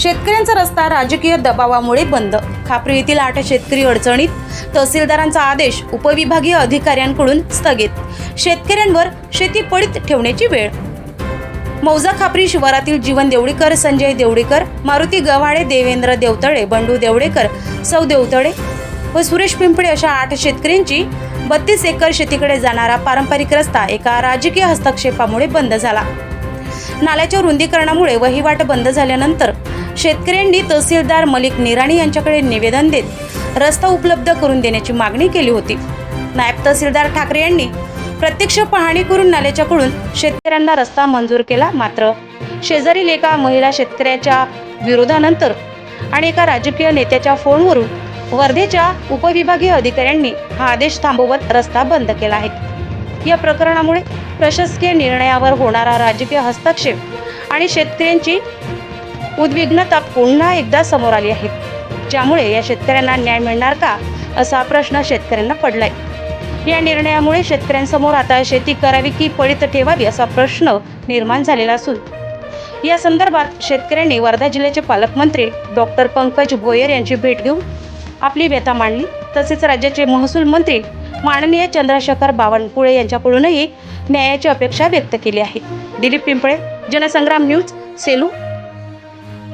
शेतकऱ्यांचा रस्ता राजकीय दबावामुळे बंद. खापरी येथील आठ शेतकरी अडचणीत. तहसीलदारांचा आदेश उपविभागीय अधिकाऱ्यांकडून स्थगित. शेतकऱ्यांवर शेती पडीत ठेवण्याची वेळ. मौजा खापरी शिवारातील जीवन देवडीकर संजय देवडीकर मारुती गव्हाळे देवेंद्र देवतळे बंडू देवडेकर सौ देवतळे व सुरेश पिंपळे अशा आठ शेतकऱ्यांची बत्तीस एकर शेतीकडे जाणारा पारंपरिक रस्ता एका राजकीय हस्तक्षेपामुळे बंद झाला. नाल्याच्या रुंदीकरणामुळे वहिवाट बंद झाल्यानंतर शेतकऱ्यांनी तहसीलदार मलिक निराणी यांच्याकडे निवेदन देत रस्ता उपलब्ध करून देण्याची मागणी केली होती. नायब तहसीलदार ठाकरे यांनी प्रत्यक्ष पाहणी करून नाल्याच्याकडून शेतकऱ्यांना रस्ता मंजूर केला मात्र शेजारील एका महिला शेतकऱ्याच्या विरोधानंतर आणि एका राजकीय नेत्याच्या फोनवरून वर्धेच्या उपविभागीय अधिकाऱ्यांनी हा आदेश थांबवत रस्ता बंद केला आहे. या प्रकरणामुळे प्रशासकीय निर्णयावर होणारा राजकीय हस्तक्षेप आणि शेतकऱ्यांची उद्विग्नता पुन्हा एकदा समोर आली आहे. ज्यामुळे या शेतकऱ्यांना न्याय मिळणार का असा प्रश्न शेतकऱ्यांना पडलाय. या निर्णयामुळे शेतकऱ्यांसमोर आता शेती करावी की पळीत ठेवावी असा प्रश्न निर्माण झालेला असून या संदर्भात शेतकऱ्यांनी वर्धा जिल्ह्याचे पालकमंत्री डॉक्टर पंकज भोयर यांची भेट घेऊन आपली व्यथा मांडली. तसेच राज्याचे महसूल मंत्री माननीय चंद्रशेखर बावनकुळे यांच्याकडूनही न्यायाची अपेक्षा व्यक्त केली आहे. दिलीप पिंपळे जनसंग्राम न्यूज सेलू.